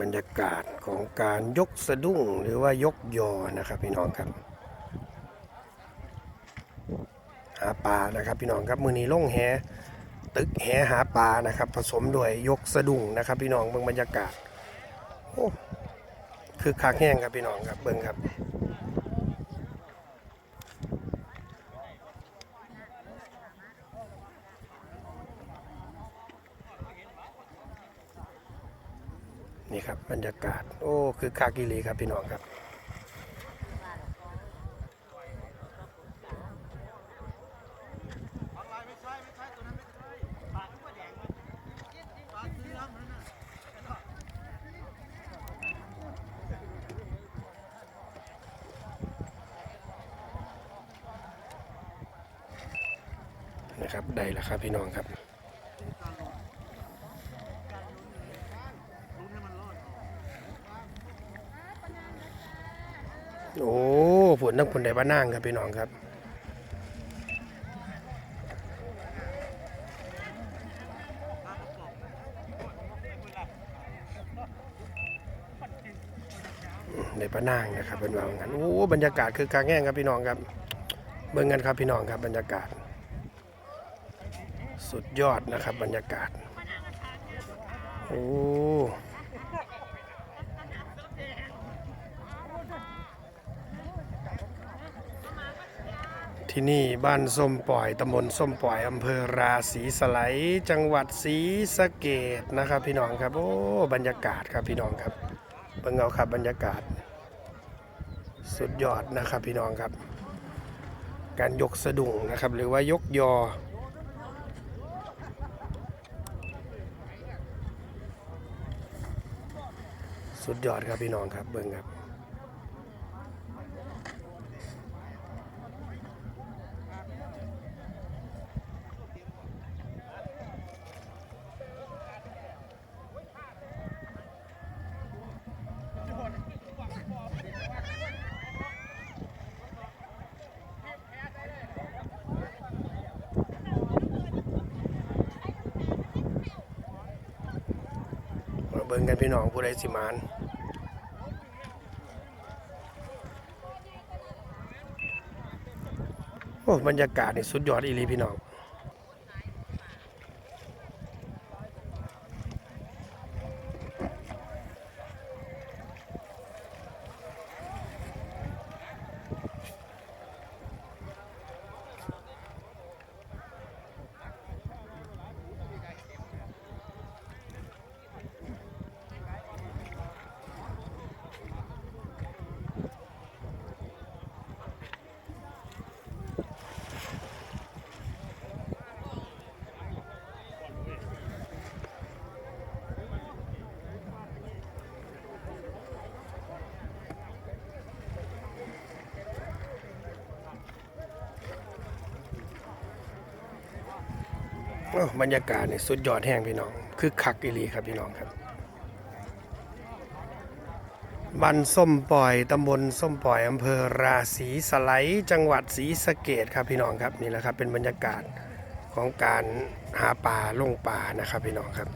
บรรยากาศของการยกสะดุ้งหรือว่ายกยอนะครับพี่น้องครับหาปลานะครับพี่น้องครับมือนี้ล่งแหตึกแหหาปลานะครับ ผสมด้วยยกสะดุ้งนะครับ พี่น้องเบิ่งบรรยากาศโอ้คือคักแห้งครับพี่น้องครับเบิ่งครับ นี่ครับบรรยากาศ โอ้คือคากิลีครับพี่น้องครับนะครับได้แล้วครับพี่น้องครับ โอ้ผลทั้งผลใดบ้านนั่งครับพี่น้องครับในปะนางนะครับเป็นว่างั้นโอ้บรรยากาศคือกางแง่งครับพี่น้องครับเบิ่งกันครับพี่น้องครับบรรยากาศ สุดยอดนะครับบรรยากาศโอ้ ที่นี่บ้านส้มปล่อยตำบลส้มปล่อยอำเภอราศีสไลจังหวัดศรีสะเกดนะครับพี่น้องครับโอ้บรรยากาศครับพี่น้องครับเบิ่งเอาครับบรรยากาศ สุดยอดนะครับพี่น้องครับ การยกสะดุ้งนะครับ หรือว่ายกยอสุดยอดครับพี่น้องครับเบิ่งครับ เบิ่งกันพี่น้องผู้ใดสิมานโอ้บรรยากาศนี่สุดยอดอีลีพี่น้อง บรรยากาศนี่สุดยอดแห้งพี่น้อง คือคักอีหลีครับพี่น้องครับบ้านส้มปล่อยตำบลส้มปล่อยอำเภอราศีสไลจังหวัดศรีสะเกดครับพี่น้องครับนี่แหละครับเป็นบรรยากาศของการหาป่าลงป่านะครับพี่น้องครับ